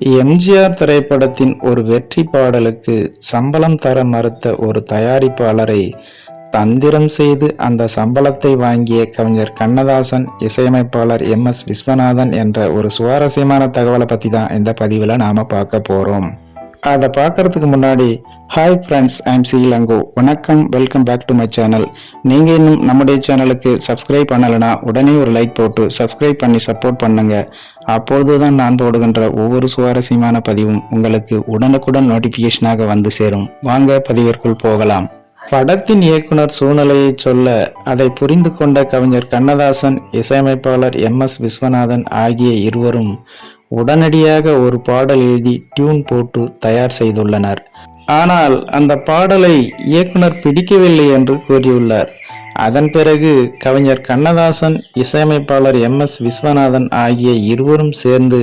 எம்ஜிஆர் திரைப்படத்தின் ஒரு வெற்றி பாடலுக்கு சம்பளம் தர மறுத்த ஒரு தயாரிப்பாளரை தந்திரம் செய்து அந்த சம்பளத்தை வாங்கிய கவிஞர் கண்ணதாசன் இசையமைப்பாளர் எம். எஸ். விஸ்வநாதன் என்ற ஒரு சுவாரஸ்யமான தகவலை பற்றி தான் இந்த பதிவில் நாம் பார்க்க போகிறோம் அதை பார்க்கறதுக்கு முன்னாடி hi friends I'm C Lango வணக்கம் welcome back to my channel நீங்கள் இன்னும் நம்முடைய சேனலுக்கு சப்ஸ்கிரைப் பண்ணலைன்னா உடனே ஒரு லைக் போட்டு சப்ஸ்கிரைப் பண்ணி சப்போர்ட் பண்ணுங்கள் அப்பொழுதுதான் நான் போடுகின்ற ஒவ்வொரு சுவாரஸ்யமான பதிவும் உங்களுக்கு உடனுக்குடன் நோட்டிஃபிகேஷனாக வந்து சேரும். வாங்க பதிவிற்குள் போகலாம். படத்தின் இயக்குனர் சூழ்நிலையை சொல்ல அதை புரிந்து கொண்ட கவிஞர் கண்ணதாசன் இசையமைப்பாளர் எம். எஸ். விஸ்வநாதன் ஆகிய இருவரும் உடனடியாக ஒரு பாடல் எழுதி டியூன் போட்டு தயார் செய்துள்ளனர். ஆனால் அந்த பாடலை இயக்குனர் பிடிக்கவில்லை என்று கூறியுள்ளார். அதன் பிறகு கவிஞர் கண்ணதாசன் இசையமைப்பாளர் எம். எஸ். விஸ்வநாதன் ஆகிய இருவரும் சேர்ந்து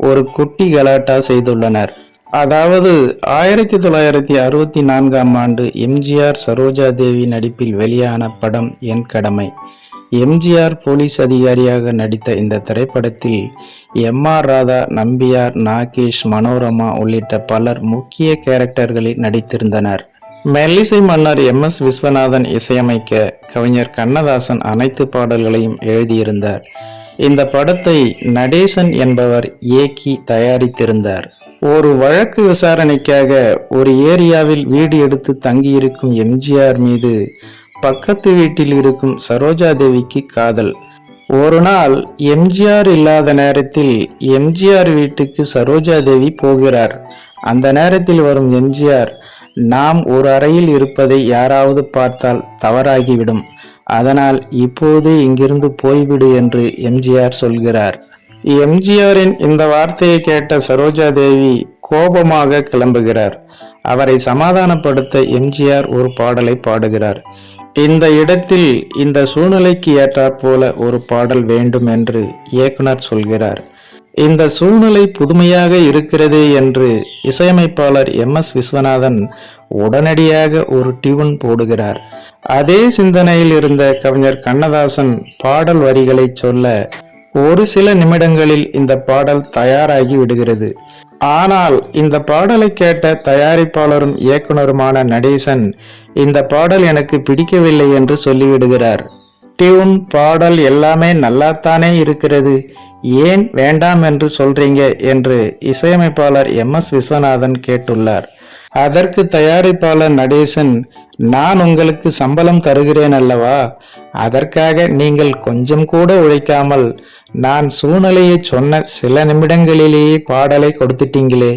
ஒரு குட்டி கலாட்டா செய்துள்ளனர். அதாவது ஆயிரத்தி தொள்ளாயிரத்தி அறுபத்தி நான்காம் ஆண்டு எம்ஜிஆர் சரோஜா தேவி நடிப்பில் வெளியான படம் என் கடமை. எம்ஜிஆர் போலீஸ் அதிகாரியாக நடித்த இந்த திரைப்படத்தில் எம். ஆர். ராதா நம்பியார் நாகேஷ் மனோரமா உள்ளிட்ட பலர் முக்கிய கேரக்டர்களில் நடித்திருந்தனர். மெல்லிசை மன்னர் எம் எஸ் விஸ்வநாதன் இசையமைக்க கவிஞர் கண்ணதாசன் அனைத்து பாடல்களையும் எழுதியிருந்தார். இந்த படத்தை நடேசன் என்பவர் இயக்கி தயாரித்திருந்தார். ஒரு வழக்கு விசாரணைக்காக ஒரு ஏரியாவில் வீடு எடுத்து தங்கியிருக்கும் எம்ஜிஆர் மீது பக்கத்து வீட்டில் இருக்கும் சரோஜா தேவிக்கு காதல். ஒரு நாள் எம்ஜிஆர் இல்லாத நேரத்தில் எம்ஜிஆர் வீட்டுக்கு சரோஜா தேவி போகிறார். அந்த நேரத்தில் வரும் எம்ஜிஆர் நாம் ஒரு அறையில் இருப்பதை யாராவது பார்த்தால் தவறாகிவிடும். அதனால் இப்போது இங்கிருந்து போய்விடு என்று எம்ஜிஆர் சொல்கிறார். எம்ஜிஆரின் இந்த வார்த்தையை கேட்ட சரோஜா தேவி கோபமாக கிளம்புகிறார். அவரை சமாதானப்படுத்த எம்ஜிஆர் ஒரு பாடலை பாடுகிறார். இந்த இடத்தில் இந்த சூழ்நிலைக்கு ஏற்றாற்போல ஒரு பாடல் வேண்டும் என்று இயக்குனர் சொல்கிறார். இந்த சூழ்நிலை புதுமையாக இருக்கிறது என்று இசையமைப்பாளர் எம் எஸ் விஸ்வநாதன் உடனடியாக ஒரு டியூன் போடுகிறார். அதே சிந்தனையில் இருந்த கவிஞர் கண்ணதாசன் பாடல் வரிகளை சொல்ல ஒரு சில நிமிடங்களில் இந்த பாடல் தயாராகி விடுகிறது. ஆனால் இந்த பாடலை கேட்ட தயாரிப்பாளரும் இயக்குனருமான நடேசன் இந்த பாடல் எனக்கு பிடிக்கவில்லை என்று சொல்லிவிடுகிறார். டியூன் பாடல் எல்லாமே நல்லாத்தானே இருக்கிறது. ஏன் வேண்டாம் என்று சொல்றீங்க? என்று இசையமைப்பாளர் எம். எஸ். விஸ்வநாதன் கேட்டுள்ளார். அதற்கு தயாரிப்பாளர் நடேசன் நான் உங்களுக்கு சம்பளம் தருகிறேன் அல்லவா? அதற்காக நீங்கள் கொஞ்சம் கூட உழைக்காமல் நான் சூழ்நிலையை சொன்ன சில நிமிடங்களிலேயே பாடலை கொடுத்துட்டீங்களே.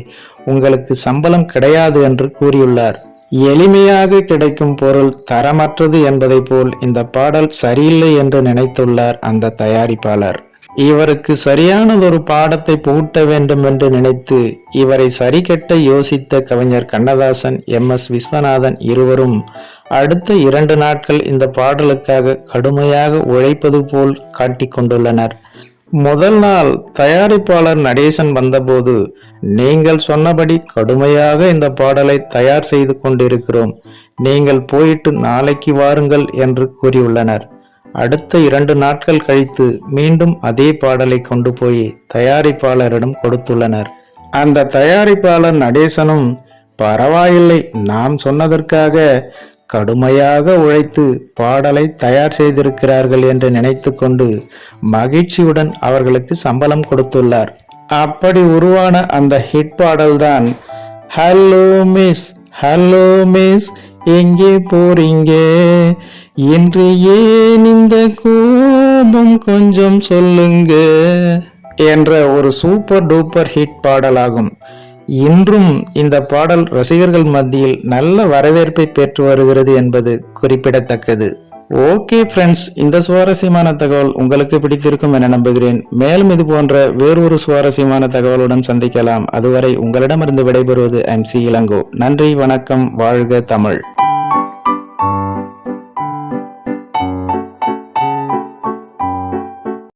உங்களுக்கு சம்பளம் கிடையாது என்று கூறியுள்ளார். எளிமையாக கிடைக்கும் பொருள் தரமற்றது என்பதை போல் இந்த பாடல் சரியில்லை என்று நினைத்துள்ளார் அந்த தயாரிப்பாளர். இவருக்கு சரியானதொரு பாடத்தை புகுட்ட வேண்டும் என்று நினைத்து இவரை சரிகட்ட யோசித்த கவிஞர் கண்ணதாசன் எம். எஸ். விஸ்வநாதன் இருவரும் அடுத்த இரண்டு நாட்கள் இந்த பாடலுக்காக கடுமையாக உழைப்பது போல் காட்டிக் கொண்டுள்ளனர். முதல் நாள் தயாரிப்பாளர் நடேசன் வந்தபோது நீங்கள் சொன்னபடி கடுமையாக இந்த பாடலை தயார் செய்து கொண்டிருக்கிறோம். நீங்கள் போயிட்டு நாளைக்கு வாருங்கள் என்று கூறியுள்ளனர். அடுத்த இரண்டு நாட்கள் கழித்து மீண்டும் அதே பாடலை கொண்டு போய் தயாரிப்பாளரிடம் கொடுத்துள்ளனர். அந்த தயாரிப்பாளர் நடேசனும் பரவாயில்லை நாம் சொன்னதற்காக கடுமையாக உழைத்து பாடலை தயார் செய்திருக்கிறார்கள் என்று நினைத்து கொண்டு மகிழ்ச்சியுடன் அவர்களுக்கு சம்பளம் கொடுத்துள்ளார். அப்படி உருவான அந்த ஹிட் பாடல்தான் ஹலோ மிஸ் ஹலோ மிஸ் எங்கே போறீங்க? இன்று ஏன் இந்த கோபம் கொஞ்சம் சொல்லுங்க? என்ற ஒரு சூப்பர் டூப்பர் ஹிட் பாடலாகும். இன்றும் இந்த பாடல் ரசிகர்கள் மத்தியில் நல்ல வரவேற்பை பெற்று வருகிறது என்பது குறிப்பிடத்தக்கது. ஓகே ஃப்ரெண்ட்ஸ் இந்த சுவாரஸ்யமான தகவல் உங்களுக்கு பிடித்திருக்கும் என நம்புகிறேன். மேலும் இது போன்ற வேறொரு சுவாரஸ்யமான தகவலுடன் சந்திக்கலாம். அதுவரை உங்களிடமிருந்து விடைபெறுவது எம் சி இளங்கோ. நன்றி வணக்கம் வாழ்க தமிழ்.